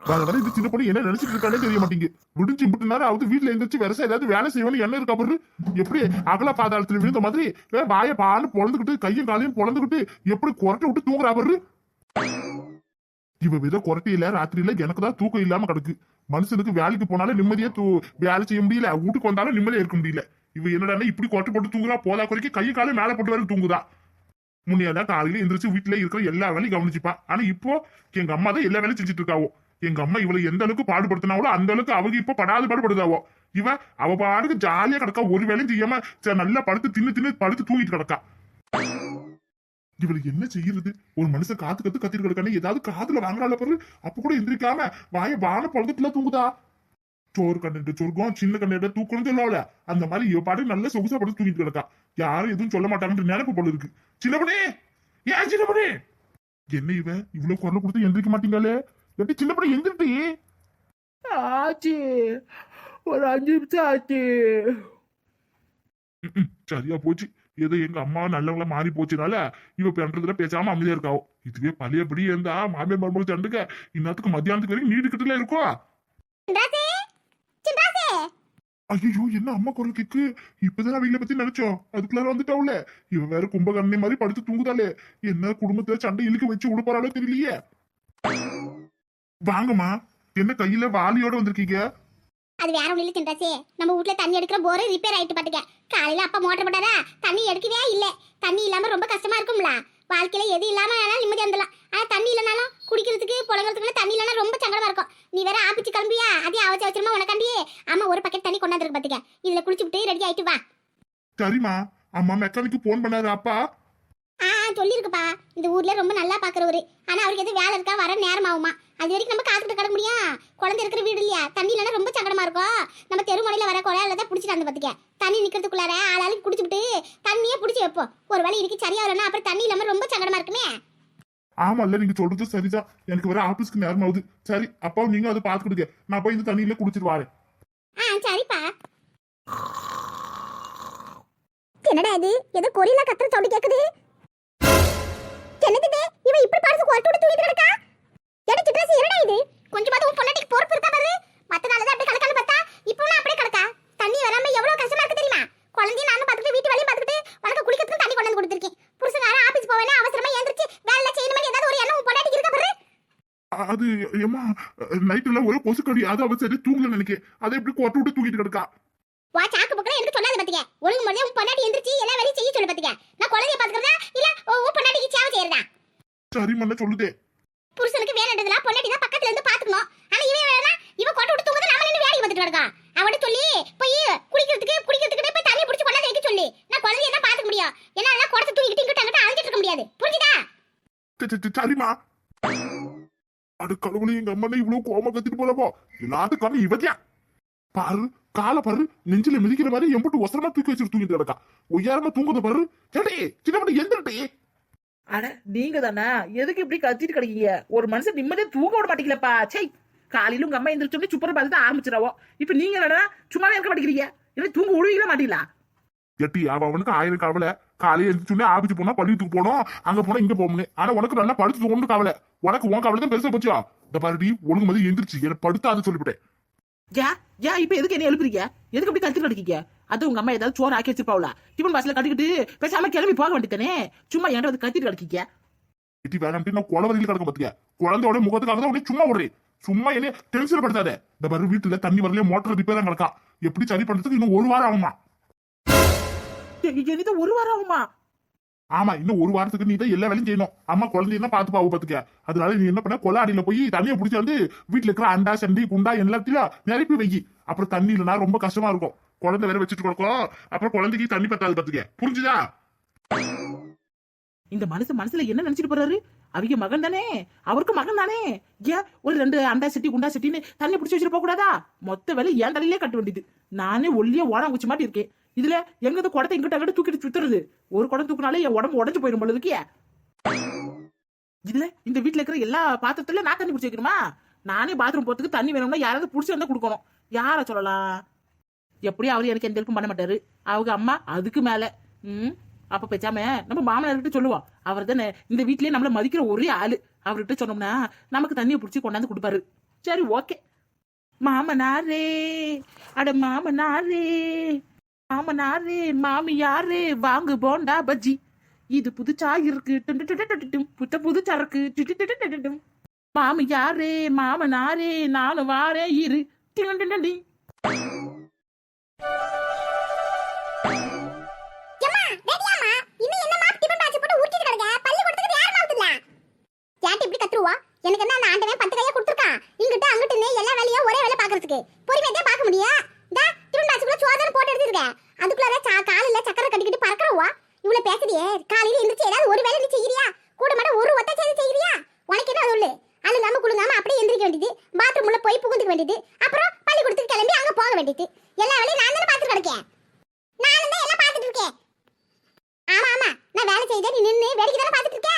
அதனால இந்த சின்ன பொண்ணு என்ன நினைச்சிட்டு இருக்கானே தெரிய மாட்டேங்குது. முடிஞ்சு இம்பிட்டு நேரம் ஆகுது வீட்டுல எந்திரிச்சு வேற ஏதாவது வேலை செய்யணும் என்ன இருக்கா பாரு. எப்படி அகல பாதாளத்துல விழுந்த மாதிரி வாய வாயை பான்னு பொழந்துக்கிட்டு கையும் காலையும் பொழந்துக்கிட்டு எப்படி குரட்டை விட்டு தூங்குறா பாரு. இவ வித குரட்டையில ராத்திரியில எனக்கு தான் தூக்கம் இல்லாம கிடக்கு. மனுஷனுக்கு வேலைக்கு போனாலும் நிம்மதியா தூ வேலை செய்ய முடியல வீட்டுக்கு வந்தாலும் நிம்மதியா இருக்க முடியல. இவ என்னடா இப்படி குரட்டை போட்டு தூங்குறா போதா குறைக்கு கையை காலையும் மேல போட்டு வர தூங்குதா. முன்னையாதான் காலையில எந்திரிச்சு வீட்டுல இருக்கிற எல்லா வேலையும் கவனிச்சுப்பா. ஆனா இப்போ எங்க அம்மா தான் எல்லா வேலையும் செஞ்சுட்டு இருக்காவோ எங்க அம்மா இவளை எந்த அளவுக்கு பாடுபடுத்தினாவோ அந்த அளவுக்கு அவங்க இப்ப படாது பாடுபடுதாவோ இவ அவ பாருக்கு ஜாலியா கிடக்கா ஒரு வேலையும் செய்யாம நல்லா படுத்து தின்னு தின்னு படுத்து தூங்கிட்டு கிடக்கா. இவளுக்கு என்ன செய்யறது? ஒரு மனுஷன் காத்து கத்து கத்திட்டு கிடக்கானே ஏதாவது காதுல வாங்குறாள் பாரு அப்ப கூட எந்திரிக்காம வாய வான பொழுதுட்டுல தூங்குதா? சோறு கண்டுட்டு சொர்க்கம் சின்ன கண்ணு தூக்கணும் சொல்லுவாள் அந்த மாதிரி இவ பாட்டு நல்லா சொகுசா படுத்து தூங்கிட்டு கிடக்கா. யாரும் எதுவும் சொல்ல மாட்டாங்கன்ற நினைப்பு போல இருக்கு. சின்னப்பனே! ஏன் சின்னப்பனே! என்ன இவ? இவ்வளவு குரல் கொடுத்து எந்திரிக்க மாட்டீங்களே? எப்படி சின்னப்பனே எந்திரிட்டு ஆச்சு! ஒரு அஞ்சு நிமிஷம் ஆச்சு! சரியா போச்சு. ஏதோ எங்க அம்மா நல்லவங்கள மாறி போச்சுனால இவ பண்றதுல பேசாம அமைதியா இருக்காவோ இதுவே பழையபடி இருந்தா மாமியார் மருமகள் சண்டுக்க இன்னத்துக்கு மத்தியானத்துக்கு வரைக்கும் நீடிக்கிட்டுல இருக்கோ? ஐயோ என்ன அம்மா குரல் கேக்கு? இப்பதான் அவங்கள பத்தி நினைச்சோம் அதுக்குள்ளார வந்துட்டாவுல. இவ வேற கும்பகர்ணை மாதிரி படுத்து தூங்குதாளே என்ன குடும்பத்துல சண்டை இழுக்க வச்சு விடுப்பாராலோ தெரியலையே. வாங்கம்மா என்ன கையில வாலியோட வந்திருக்கீங்க? அது வேற ஒண்ணு இல்ல நம்ம வீட்ல தண்ணி எடுக்கிற போரே ரிப்பேர் ஆயிட்டு பாத்துக்க. காலையில அப்பா மோட்டர் போட்டாரா? தண்ணி எடுக்கவே இல்ல. தண்ணி இல்லாம ரொம்ப கஷ்டமா இருக்கும்ல. வாழ்க்கையில எது இல்லாம வேணாலும் நிம்மதியா இருந்தலாம் ஆனா தண்ணி இல்லைனாலும் குடிக்கிறதுக்கு புழங்குறதுக்கு தண்ணி இல்லைனா ரொம்ப சங்கடமா இருக்கும். நீ வேற ஆப்பிச்சு கிளம்பியா? அதே அவச்சு அவசரமா உனக்காண்டியே. அம்மா ஒரு பக்கெட் தண்ணி கொண்டாந்துருக்கு பாத்துக்க. இதுல குளிச்சுட்டு ரெடி ஆயிட்டு வா. சரிம்மா. அம்மா மெக்கானிக்கு போன் பண்ணாரு அப்பா. ஆ சொல்லியிருக்குப்பா இந்த ஊர்ல ரொம்ப நல்லா பாக்குறவரு. ஆனா அவருக்கு எதுவும் வேலை இருக்கா? வர நேரம் ஆகுமா? அது வரைக்கும் நம்ம காத்துட்டு கிடக்க முடியும் குழந்தை இருக்கிற வீடு இல்லையா? தண்ணி இல்லைன்னா ரொம்ப சங்கடமா இருக்கும் நம்ம தெருமுனையில வர குழாயில தான் பிடிச்சிட்டு வந்து பாத்துக்க. தண்ணி நிக்கிறதுக்குள்ளார ஆளாளுக்கு குடிச்சுட்டு தண்ணியே பிடிச்சி வைப்போம். ஒரு வேளை இருக்கு சரியா வரலன்னா அப்புறம் தண்ணி இல்லாம ரொம்ப சங்கடமா இருக்குமே. ஆமால்ல நீங்க சொல்றது சரிதான். எனக்கு வர ஆபீஸ்க்கு நேரம் ஆகுது. சரி அப்பா நீங்க அதை பாத்துக்கிடுங்க நான் போய் இந்த தண்ணியில குடிச்சிட்டு வரேன். ஆ சரிப்பா. என்னடா இது? ஏதோ கொரியில கத்துற சவுண்ட் கேக்குது. என்னது இவ இப்படி கொரட்டு விட்டு தூங்கிட்டு கிடக்கா? எட சிட்ரஸ் என்னடா இது? கொஞ்சமாவது உன் பொண்டாட்டிக்கு பொறுப்பு இருக்கா பாரு. மத்த நாள் தான் அப்படியே கலக்கான்னு பார்த்தா இப்போ அப்படியே கிடக்கா தண்ணி வராம எவ்வளவு கஷ்டமா இருக்கு தெரியுமா? குழந்தையும் நானும் பார்த்துட்டு வீட்டு வேலையும் பார்த்துட்டு உனக்கு குளிக்கிறதுக்கு தண்ணி கொண்டு வந்து கொடுத்துருக்கேன். புருஷன் ஆபீஸ் போவேனே அவசரமா ஏந்திரிச்சு வேலை செய்யணுமே ஏதாவது ஒரு எண்ணம் உன் பொண்டாட்டிக்கு இருக்கா பாரு? அது ஏமா நைட்டுல ஒரு கொசுக்கடி அது அவ சரி தூங்கல நினைக்க. அதை கொட்டு விட்டு தூங்கிட்டு கிடக்கா? வா சாக்கு பாத்துக்க. ஒழுங்கு முறையா உன் பொண்டாட்டி எந்திரிச்சு எல்லா வேலையும் செய்ய சொல்லு பாத்துக்க. நான் குழந்தைய பாத்துக்கிறதா? இல்ல உன் பொண்டாட்டிக்கு சேவை செய்யறதா? சரி மண்ண சொல்லுதே. புருஷனுக்கு வேணுன்றதுலாம் பொண்டாட்டி தான் பக்கத்துல இருந்து பாத்துக்கணும். ஆனா இவன் வேணா இவ கொண்டு விட்டு தூங்குது நம்ம நின்று வேலைக்கு வந்துட்டு இருக்கா அவட சொல்லி போய் குளிக்கிறதுக்கு குடிக்கிறதுக்கு போய் தண்ணி பிடிச்சி கொண்டாந்து வைக்க சொல்லி. நான் குழந்தைய தான் பாத்துக்க முடியும். ஏன்னா அதெல்லாம் குடத்தை தூக்கிட்டு இங்கிட்ட அங்கிட்ட இருக்க முடியாது. புரிஞ்சுதா? சரி, சரி, சரிம்மா. அடு கடவுளே எங்க அம்மா இவ்வளவு கோம கத்திட்டு போலப்போ. எல்லாத்துக்கும் இவதியா பாரு காலை பாரு நெஞ்சில மிதிக்கிற மாதிரி எம்பிட்டு ஒசரமா தூக்கி வச்சுட்டு தூங்கிட்டு கிடக்கா. ஒய்யாரமா தூங்குத பாரு. ஏடே சின்ன பண்ணி எந்திரட்டே அட நீங்க தானே எதுக்கு இப்படி கத்திட்டு கிடைக்கீங்க? ஒரு மனுஷன் நிம்மதியா தூங்க விட மாட்டீங்களப்பா சை காலையில உங்க அம்மா எந்திரிச்சோடனே சுப்பரை பார்த்து தான் ஆரம்பிச்சிடாவோ இப்ப நீங்க என்னடா சும்மாவே இருக்க மாட்டேங்கிறீங்க? என்ன தூங்க விடுவீங்களா மாட்டீங்களா? எட்டி அவ அவனுக்கு ஆயிரம் கவலை. காலையில எழுந்துச்சுன்னே ஆபிச்சு போனா பள்ளியத்துக்கு போனோம். அங்க போனா இங்க போகணும் ஆனா உனக்கு நல்லா படுத்து தூங்கணும் கவலை. உனக்கு உன் கவலை தான் பெருசா போச்சா இந்த பாருடி ஒழுங்கு மாதிரி எந்திரிச்சு. எனக்கு படுத்தாது சொல்லிவிட்டேன். யா யா இப்ப எதுக்கு என்ன எழுப்புறீங்க? எதுக்கு இப்படி கத்திட்டு கிடைக்கீங்க அது உங்க அம்மா ஏதாவது சோறு ஆக்கி வச்சிருப்பாவுல டிஃபன் பாஸ்ல கட்டிக்கிட்டு பேசாம கிளம்பி போக வேண்டியதானே சும்மா என்கிட்ட வந்து கத்திட்டு கிடைக்கீங்க எட்டி வேணாம்ட்டு நான் குழந்தை வரையில கிடக்க பாத்தியா குழந்தையோட முகத்துக்காக தான் உடனே சும்மா விடுறேன். சும்மா என்ன டென்ஷன் படுத்தாத. இந்த பாரு வீட்டுல தண்ணி வரலையே மோட்டர் ரிப்பேர் கிடக்கா எப்படி சரி பண்றதுக்கு இன்னும் ஒரு வாரம் ஆகுமா? எனக்கு ஒரு வாரம் ஆகுமா? ஆமா இன்னும் ஒரு வாரத்துக்கு நீ தான் எல்லா வேலையும் செய்யணும். அம்மா குழந்தைய தான் பாத்து பாவு பாத்துக்க. அதனால நீ என்ன பண்ண கொலை அடியில போய் தண்ணியை பிடிச்சி வந்து வீட்டுல இருக்கிற அண்டா சண்டி குண்டா எல்லாத்தையும் நிரப்பி வை. அப்புறம் தண்ணி இல்லைனா ரொம்ப கஷ்டமா இருக்கும். குழந்தை வேற வச்சுட்டு கொடுக்கும். அப்புறம் குழந்தைக்கு தண்ணி பத்தாது பாத்துக்க. புரிஞ்சுதா? இந்த மனுஷன் மனசுல என்ன நினைச்சிட்டு போறாரு? அவங்க மகன் தானே. அவருக்கு மகன் தானே. ஏன் ஒரு ரெண்டு அண்டா சட்டி குண்டா செட்டின்னு தண்ணி பிடிச்சி வச்சிட்டு போக கூடாதா மொத்த வேலை என் தலையிலே கட்ட வேண்டியது. நானே ஒல்லியா ஓடம் குச்சி மாட்டி இருக்கேன் இதுல எங்க குடத்தை இங்கிட்ட அங்கிட்ட தூக்கிட்டு சுத்துறது? ஒரு குடம் தூக்குனாலே என் உடம்பு உடஞ்சு போயிடும் போல இருக்கியா இதுல இந்த வீட்டுல இருக்கிற எல்லா பாத்திரத்துல நான் தண்ணி பிடிச்சி வைக்கணுமா? நானே பாத்ரூம் போறதுக்கு தண்ணி வேணும்னா யாராவது பிடிச்சி வந்தா கொடுக்கணும். யார சொல்லலாம்? எப்படியும் அவர் எனக்கு எந்த ஹெல்ப்பும் பண்ண மாட்டாரு. அவங்க அம்மா அதுக்கு மேல. ம்? அப்ப பேச்சாம நம்ம மாமனார்கிட்ட சொல்லுவோம். அவர் தானே இந்த வீட்லயே நம்மள மதிக்கிற ஒரே ஆளு. அவர்கிட்ட சொன்னோம்னா நமக்கு தண்ணியை பிடிச்சி கொண்டாந்து கொடுப்பாரு. சரி ஓகே மாமனாரே. அட மாமனாரே. மாமனாரு மாமியாரு வாங்கு போண்டா பஜ்ஜி. இது புதுச்சா இருக்கு. புத்த புதுச்சா இருக்கு. டு டு மாமியாரே மாமனாரே நானும் வாரே இரு. டிங் இன்னும் இப்படி எனக்கு என்ன அந்த ஆண்டவன் பத்து கையா கொடுத்துருக்கான்? இங்கிட்ட அங்கிட்டு எல்லா வேலையும் ஒரே வேலை பாக்குறதுக்கு பொறுமையா தான் பார்க்க முடியும் இந்த டிபன் பாக்ஸ்க்குள்ள சோதனை போட்டு எடுத்துருக்க அதுக்குள்ளார சா காலில் சக்கரை கட்டிக்கிட்டு பறக்கிறவா இவ்வளவு காலையில எந்திரிச்சு ஏதாவது ஒரு வேலை நீ செய்யறியா? கூட மாட ஒரு ஒத்த செய்தி செய்யறியா? உனக்கு என்ன சொல்லு அழுங்காம குழுங்காம அப்படியே எந்திரிக்க வேண்டியது. பாத்ரூம் உள்ள போய் புகுந்துக்க வேண்டியது அப்புறம் பள்ளிக்கூடத்துக்கு கிளம்பி அங்க போக வேண்டியது எல்லா வேலையும் நான் தானே பார்த்துட்டு கிடக்கேன் நானும் தான் எல்லாம் பார்த்துட்டு இருக்கேன் ஆமா ஆமா நான் வேலை செய்த நீ நின்னு வேடிக்கை தானே பார்த்துட்டு இருக்க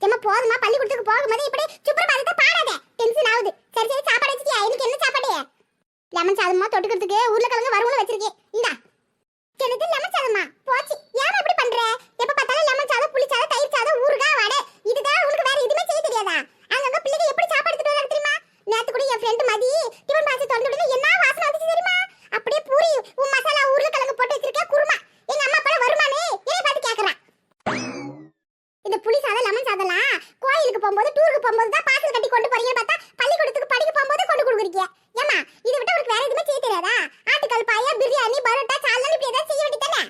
ஏம்மா போதுமா பள்ளிக்கூடத்துக்கு போகும்போது இப்படி சுப்பிரபாதத்தை பாடாத டென்ஷன் ஆகுது சரி சரி சாப்பாடு வச்சிட்டியா இன்னைக்கு என்ன சாப்பாடு லெமன் சாதமா தொட்டுக்கிறதுக்கு உருளைக்கிழங்கு வறுவலும் வச்சிருக்கேன் இந்தா எனக்கு லெமன் சாதமா போச்சு ஏன் இப்படி பண்ற எப்ப பார்த்தாலும் லெமன் சாதம் புளி சாதம் தயிர் சாதம் ஊறுகாய் வடை இதுதான் உனக்கு வேற எதுவுமே செய்ய தெரியாதா அங்கங்க பிள்ளைங்க எப்படி சாப்பாடு எடுத்துட்டு வராங்க தெரியுமா நேத்து கூட என் ஃப்ரெண்ட் மதி டிஃபன் பாக்ஸ் திறந்து உடனே என்ன வாசனை வந்துச்சு தெரியுமா அப்படியே பூரி உன் மசாலா உருளைக்கிழங்கு போட்டு வச்சிருக்கேன் குருமா எங்க அம்மா அப்பா வருமானே என்னை பார்த்து கேக்குறான் இந்த புளி சாதம் லெமன் சாதம்லாம் கோயிலுக்கு போகும்போது டூருக்கு போகும்போது தான் பார்சல் கட்டி கொண்டு போறீங்கன்னு பார்த்தா பள்ளிக்கூடத்துக்கு படிக்க போகும்போது ஏமா இதை விட்டு உனக்கு வேற எதுவுமே செய்ய தெரியாதா? ஆட்டுக்கால் பாயா பிரியாணி பரோட்டா சால்னா இப்படி ஏதாவது செய்ய வேண்டியதானே?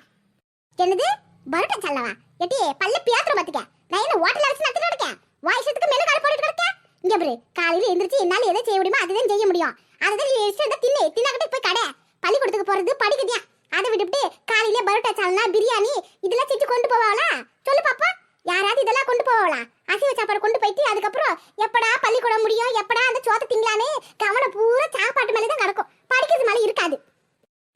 என்னது? பரோட்டா சால்னாவா? எட்டி பல்ல பியாத்திர பாத்துக்க நான் என்ன ஹோட்டல் வச்சு நடத்திட்டு இருக்கேன்? வாய்ஸத்துக்கு மேல கார்டு போட்டுட்டு இருக்க இங்க பாரு காலையில எந்திரிச்சு என்னால எதை செய்ய முடியுமோ அதுதான் செய்ய முடியும் அதுதான் நீ இஷ்டம் தின்னு தின்னாக்கிட்டு போய் கடை பள்ளிக்கூடத்துக்கு போறது படிக்கட்டியா அதை விட்டுவிட்டு காலையில பரோட்டா சால்னா பிரியாணி இதெல்லாம் செஞ்சு கொண்டு போவாளா சொல்லு பாப்பா யாராவது இதெல்லாம் கொண்டு போவாளா அசைவ சாப்பாடு கொண்டு போயிட்டு அதுக்கப்புறம் எப்படா பள்ளிக்கூடம் முடியும்? எப்படா அந்த சோத்தை திங்கலான்னு கவனம் பூரா சாப்பாட்டு மேலே தான் கிடக்கும். படிக்கிறது மேலே இருக்காது.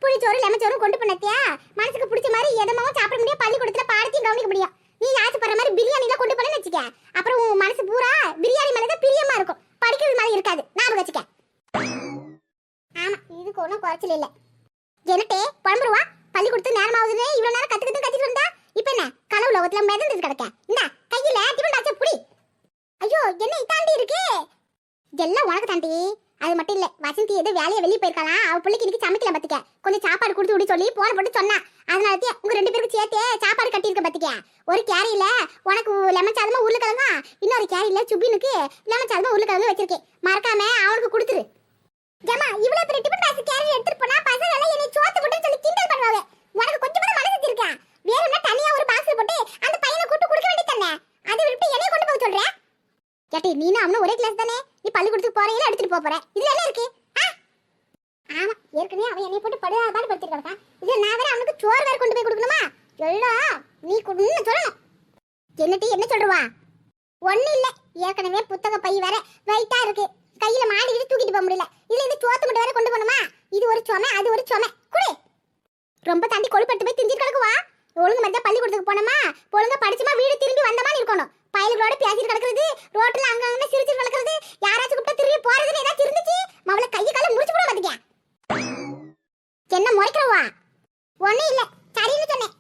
புளிச்சோறு லெமச்சோறும் கொண்டு போனத்தியா மனசுக்கு பிடிச்ச மாதிரி எதமாவும் சாப்பிட முடியும் பள்ளிக்கூடத்துல பாடத்தையும் கவனிக்க முடியும். நீ ஆசைப்படுற மாதிரி பிரியாணி எல்லாம் கொண்டு போனேன்னு வச்சுக்க அப்புறம் உன் மனசு பூரா பிரியாணி மேலே தான் பிரியமா இருக்கும். படிக்கிறது மேலே இருக்காது. ஞாபகம் வச்சுக்க ஆமா இதுக்கு ஒன்றும் குறைச்சல இல்லை. என்னட்டே புலம்புருவா பள்ளிக்கூடத்து நேரம் ஆகுதுன்னு இவ்வளவு நேரம் கற்றுக்கிட்டு கத்திட்டு இருந்தா இப்ப என்ன? கனவு லோகத்துல மிதந்துட்டு கிடக்க. இந்த கையில டிஃபன் பாக்ஸ புடி ஐயோ என்ன இதாண்டி இருக்கு? எல்லாம் உனக்கு தாண்டி. அது மட்டும் இல்ல வசந்தி ஏதோ வேலையை வெளியே போயிருக்கலாம் அவ பிள்ளைக்கு இன்னைக்கு சமைக்கல பாத்துக்க. கொஞ்சம் சாப்பாடு கொடுத்து விட சொல்லி போன போட்டு சொன்னா. அதனால தான் உங்க ரெண்டு பேருக்கு சேர்த்தே சாப்பாடு கட்டியிருக்க பாத்துக்க. ஒரு கேரியில உனக்கு லெமன் சாதமா உருளைக்கிழங்கா இன்னொரு கேரியில சுபினுக்கு லெமன் சாதமா உருளைக்கிழங்கு வச்சிருக்கேன். மறக்காம அவனுக்கு கொடுத்துரு. ஜமா இவ்வளவு பெரிய டிபன் பாக்ஸ் கேரி எடுத்துட்டு போனா பசங்க எல்லாம் என்னை சோத்து போட்டு சொல்லி கிண்டல் பண்ணுவாங்க. உனக்கு கொஞ்சம் கூட மனசு இருக்கா வேணும்னா தனியா ஒரு பாக்ஸ் போட்டு அந்த பையனை கூட்டு கொடுக்க வேண்டியது தானே? அதை விட்டு என்னைய கொண்டு போக சொல்ற? கேட்டி நீனும் அவனும் ஒரே கிளாஸ் தானே? நீ பள்ளிக்கூடத்துக்கு போறையில எடுத்துட்டு போற. இதுல என்ன இருக்கு? ஆ? ஆமா ஏற்கனவே அவன் என்னை போட்டு படு பாடு படுத்திட்டு கிடக்கான் இதுல நான் வேற அவனுக்கு சோறு வேற கொண்டு போய் கொடுக்கணுமா? எல்லாம் நீ கொடுன்னு சொல்லணும். என்னட்டி என்ன சொல்றவா? ஒண்ணு இல்ல. ஏற்கனவே புத்தக பை வேற வெயிட்டா இருக்கு. கையில மாடிக்கிட்டு தூக்கிட்டு போக முடியல. இல்ல இது சோத்து மட்டும் வேற கொண்டு போகணுமா? இது ஒரு சுமை அது ஒரு சுமை குடு ரொம்ப தாண்டி கொழுப்பட்டு போய் திஞ்சிட்டு கிடக்குவா ஒழுங்கு மாதிரி பள்ளிக்கூடத்துக்கு போனோமா ஒழுங்கா படிச்சுமா வீடு திரும்பி வந்தமா இருக்கணும் பயலுகளோட பேசிட்டு கிடக்குறது ரோட்ல அங்கங்க சிரிச்சிட்டு கிடக்குறது யாராச்சும் கூப்பிட்டா திரும்பி போறதுன்னு ஏதாச்சும் இருந்துச்சு மவள கையை கால முடிச்சு போட மாட்டேங்க என்ன முறைக்கிறவா ஒண்ணும் இல்ல சரின்னு சொன்னேன்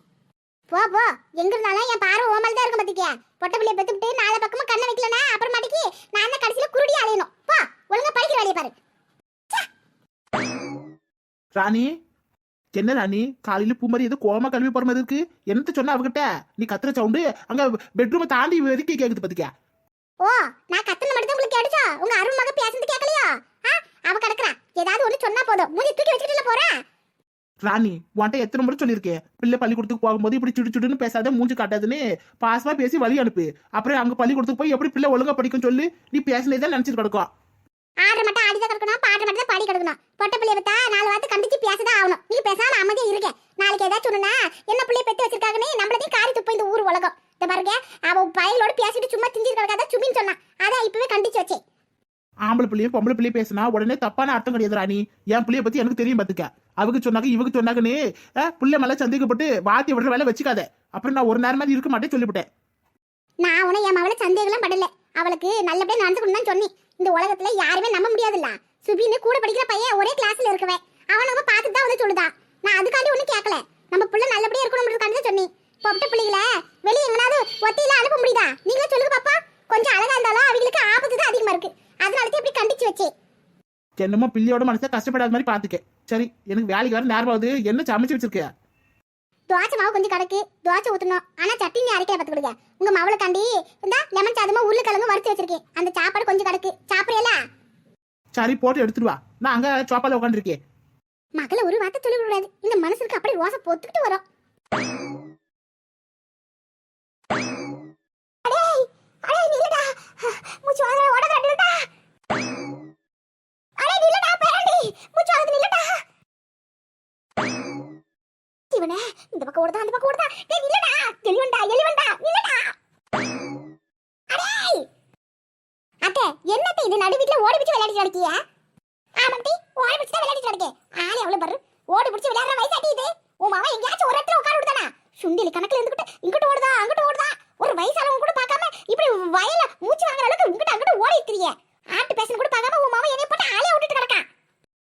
போ போ எங்க இருந்தாலும் என் பார்வை ஓமல் தான் இருக்கும் பாத்துக்க பொட்டை பிள்ளைய பெத்துக்கிட்டு நாலு பக்கமா கண்ணை வைக்கலனா அப்புறமாட்டிக்கு நான் தான் கடைசியில குருடி அலையணும் போ ஒழுங்கா படிக்கிற வேலையை பாரு ராணி என்ன ராணி? காலையில பூ மாதிரி ஏதோ கோமா கழுவி போற மாதிரி இருக்கு. என்னத்த சொன்ன அவகிட்ட? நீ கத்துற சவுண்டு அங்க பெட்ரூமை தாண்டி வரைக்கும் கேக்குது பாத்துக்க. ஓ நான் கத்துன மட்டும் தான் உங்களுக்கு கேடுச்சா உங்க அருண் மக பேசுறது கேட்கலையா? அவ கிடக்குறா. ஏதாவது ஒண்ணு சொன்னா போதும். மூஞ்சி தூக்கி வச்சுக்கிட்டு போறா? ராணி உன்ட்ட எத்தனை முறை சொல்லியிருக்கேன். பிள்ளை பள்ளிக்கூடத்துக்கு போகும்போது இப்படி சுடு சுடுன்னு பேசாத மூஞ்சி காட்டாதுன்னு பாசமா பேசி வழி அனுப்பு. அப்புறம் அங்க பள்ளிக்கூடத்துக்கு போய் எப்படி பிள்ளை ஒழுங்கா படிக்கும் சொல்லி. நீ பேசினதான் நினைச்சிட்டு கிடக்கும் ஆடுற மட்டும் ஆடிதான் கிடக்கணும். பாடி கிடக்கணும் பொட்டை பிள்ளைய பத்தா நாலு வார்த்தை கண்டிச்சு பேசதான் ஆகணும். நீ பேசாம அமைதியா இருக்க. நாளைக்கு ஏதாச்சும் ஒண்ணுனா என்ன பிள்ளைய பெத்து வச்சிருக்காங்கன்னு நம்மளதையும் காரி துப்ப இந்த ஊர் உலகம். இந்த பாருங்க அவ பயலோட பேசிட்டு சும்மா திஞ்சிட்டு கிடக்காத சுமின்னு சொன்னான் அதான் இப்பவே கண்டிச்சு வச்சேன் ஆம்பளை பிள்ளையும் பொம்பளை பிள்ளையும் பேசினா உடனே தப்பான அர்த்தம் கிடையாது ராணி. என் பிள்ளைய பத்தி எனக்கு தெரியும் பாத்துக்க. அவங்க சொன்னாங்க இவங்க சொன்னாங்கன்னு பிள்ளை மேல சந்தேகப்பட்டு வாத்தி விடுற வேலை வச்சுக்காத. அப்புறம் நான் ஒரு நேரம் மாதிரி இருக்க மாட்டேன் சொல்லிவிட்டேன். நான் உன என் மவளை சந்தேகம்லாம் படல. அவளுக்கு நல்லபடியா நடந்துக்கணும் தான் சொன்னேன். இந்த உலகத்துல யாருமே நம்ப முடியாதுல்ல. சுபின்னு கூட படிக்கிற பையன் ஒரே கிளாஸ்ல இருக்கவன். அவன் நம்ம பார்த்துட்டு தான் வந்து சொல்லுதான் நான் அதுக்காண்டி ஒன்றும் கேட்கல நம்ம புள்ள நல்லபடியா இருக்கணும்ன்றதுக்காக சொன்னேன். பொம்பட்டை பிள்ளைகளை வெளியே எங்கனாவது ஒத்தையில அனுப்ப முடியுதா? நீங்களே சொல்லுங்க பாப்பா. கொஞ்சம் அழகா இருந்தாலும் அவங்களுக்கு ஆபத்து தான் அதிகமா இருக்கு. அதனால தான் இப்படி கண்டிச்சு வச்சேன். என்னமோ பிள்ளையோட மனசை கஷ்டப்படாத மாதிரி பாத்துக்க சரி எனக்கு வேலைக்கு வர நேரம் ஆகுது. என்ன சமைச்சு வச்சிருக்க துவாச்சை மாவு கொஞ்சம் கிடக்கு துவாச்சை ஊத்தணும். ஆனா சட்னி அரைக்கல பார்த்து கொடுங்க. உங்க மாவுளக்காண்டி இந்த லெமன் சாதமா உருளைக்கிழங்கு வறுத்து வச்சிருக்கேன். அந்த சாப்பாடு கொஞ்சம் கிடக்கு சாப்பிடுறீங்களா சரி போட்டு எடுத்துட்டு வா. நான் அங்க சோப்பால உட்காந்துருக்கேன் மகளை ஒரு வார்த்தை சொல்லி கூடாது இந்த மனசுக்கு அப்படியே ரோசை பொத்துக்கிட்டு வரும் அடேய், அடேய், நில்லுடா. மூச்சு வாங்குற, ஓடாத, நில்லுடா. அடேய், நில்லுடா, பேரண்டி. மூச்சு வாங்குது, நில்லுடா. இவனே, இந்த பக்கம் ஓடுதா, அந்த பக்கம் ஓடுதா. டேய், நில்லுடா. எலிவன்டா, எலிவன்டா, நில்லுடா. அடேய். அத்தை, என்னத்தை இது நடு வீட்டுல ஓடி பிடிச்சு விளையாடிட்டு கிடக்கிய ஆமாட்டி ஓடி பிடிச்சு தான் விளையாடிட்டு கிடக்கேன் ஆளே அவ்வளவு பாரு ஓடி பிடிச்சு விளையாடுற வயசாட்டி இது உன் மாமா எங்கேயாச்சும் ஒரு இடத்துல உட்கார விடுதானா வண்டியில கணக்குல இருந்துகிட்டு இங்கிட்டு ஓடுதா அங்கிட்டு ஓடுதா? ஒரு வயசானவங்க கூட பார்க்காம இப்படி வயல மூச்சு வாங்குற அளவுக்கு இங்கிட்டு அங்கிட்டு ஓடி இருக்கிறிய ஆட்டு பேசணும் கூட பார்க்காம உன் மாமா என்னைய போட்டு ஆளே விட்டுட்டு கிடக்கான்.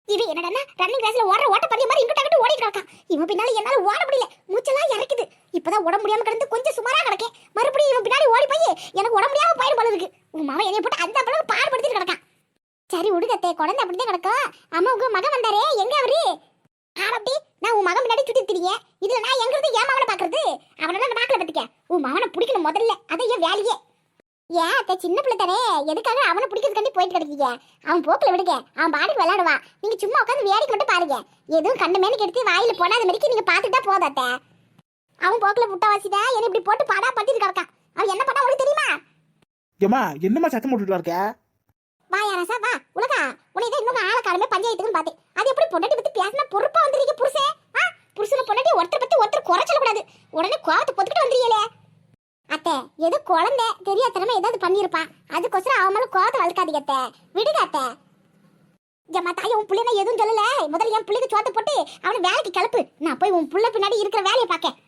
இது என்னடா ரன்னிங் ரேஸ்ல ஓடுற ஓட்ட பந்தய மாதிரி இங்கிட்ட அங்கிட்டு ஓடி கிடக்கான். இவன் பின்னால என்னால ஓட முடியல. மூச்செல்லாம் இறக்குது. இப்பதான் உடம்பு முடியாம கிடந்து கொஞ்சம் சுமாரா கிடக்கேன். மறுபடியும் இவன் பின்னாடி ஓடி போய் எனக்கு உடம்பு முடியாம பயிர் போல இருக்கு. உன் மாமா என்னைய போட்டு அந்த அளவுக்கு பாடுபடுத்திட்டு கிடக்கான். சரி விடுகத்தே குழந்தை அப்படிதான் கிடக்கும். அம்மா உங்க மகன் வந்தாரே. எங்க அவரு? ஆமாட்டி நான் உன் மகன் முன்னாடி சுத்தி திரியே. இதுல நான் எங்கிறது ஏன் மகனை பாக்குறது அவனோட அந்த நாக்கில பத்திக்க உன் மகனை பிடிக்கணும் முதல்ல. அதான் என் வேலையே. ஏன் அத்தை சின்ன பிள்ளை தானே. எதுக்காக அவனை பிடிக்கிறதுக்காண்டி போயிட்டு கிடக்கீங்க? அவன் போக்கில் விடுங்க. அவன் பாடி விளையாடுவான். நீங்க சும்மா உட்காந்து வேலைக்கு மட்டும் பாருங்க. எதுவும் கண்ணு மேலே கெடுத்து வாயில போடாத மாதிரிக்கு நீங்க பாத்துட்டா போதும் அத்தை. அவன் போக்கில் புட்டவாசிதா என்ன இப்படி போட்டு பாடா பட்டிட்டு கிடக்கான் அவன் என்ன பண்ணா உனக்கு தெரியுமா? ஏமா என்னம்மா சத்தம் போட்டுட்டு இருக்க? வா யாரசா வா. உலகா உன்னை இதை இன்னும் ஆள காலமே பஞ்சாயத்துக்குன்னு பார்த்தேன். அது எப்படி பொண்டாட்டி பத்தி பேசினா பொறுப்பா வந்துருக்கீங்க புருஷன் ஆ? புருஷனை பொண்டாட்டி ஒருத்தர் பத்தி ஒருத்தர் குறை சொல்லக்கூடாது. உடனே கோவத்தை பொத்துக்கிட்டு வந்துருக்கீங்களே அத்தை எது குழந்தை தெரியாதனமா ஏதாவது பண்ணியிருப்பான் அதுக்கோசரம் அவன் மேல கோவத்தை வளர்க்காதீங்க அத்தை. விடுங்க அத்தை. ஜம்மா தாய் உன் பிள்ளைனா எதுவும் சொல்லல. முதல்ல என் பிள்ளைக்கு சோத்தை போட்டு அவனை வேலைக்கு கிளப்பு. நான் போய் உன் புள்ள பின்னாடி இருக்கிற வேலையை பார்க்க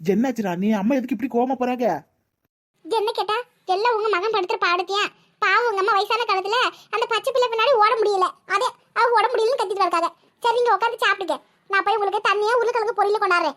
என்னாச்சுடா? நீ அம்மா எதுக்கு இப்படி கோவமா போறாங்க? என்ன கேட்டா? எல்லாம் உங்க மகன் படுத்துற பாடத்தியா? பாவம் உங்க அம்மா வயசான காலத்துல அந்த பச்சை பிள்ளை பின்னாடி ஓட முடியல. அதே அவங்க ஓட முடியலன்னு கத்திட்டு இருக்காங்க சரி நீங்க உட்காந்து சாப்பிடுங்க. நான் போய் உங்களுக்கு தண்ணியா உருளைக்கிழங்கு பொரியல கொண்டாடுறேன்.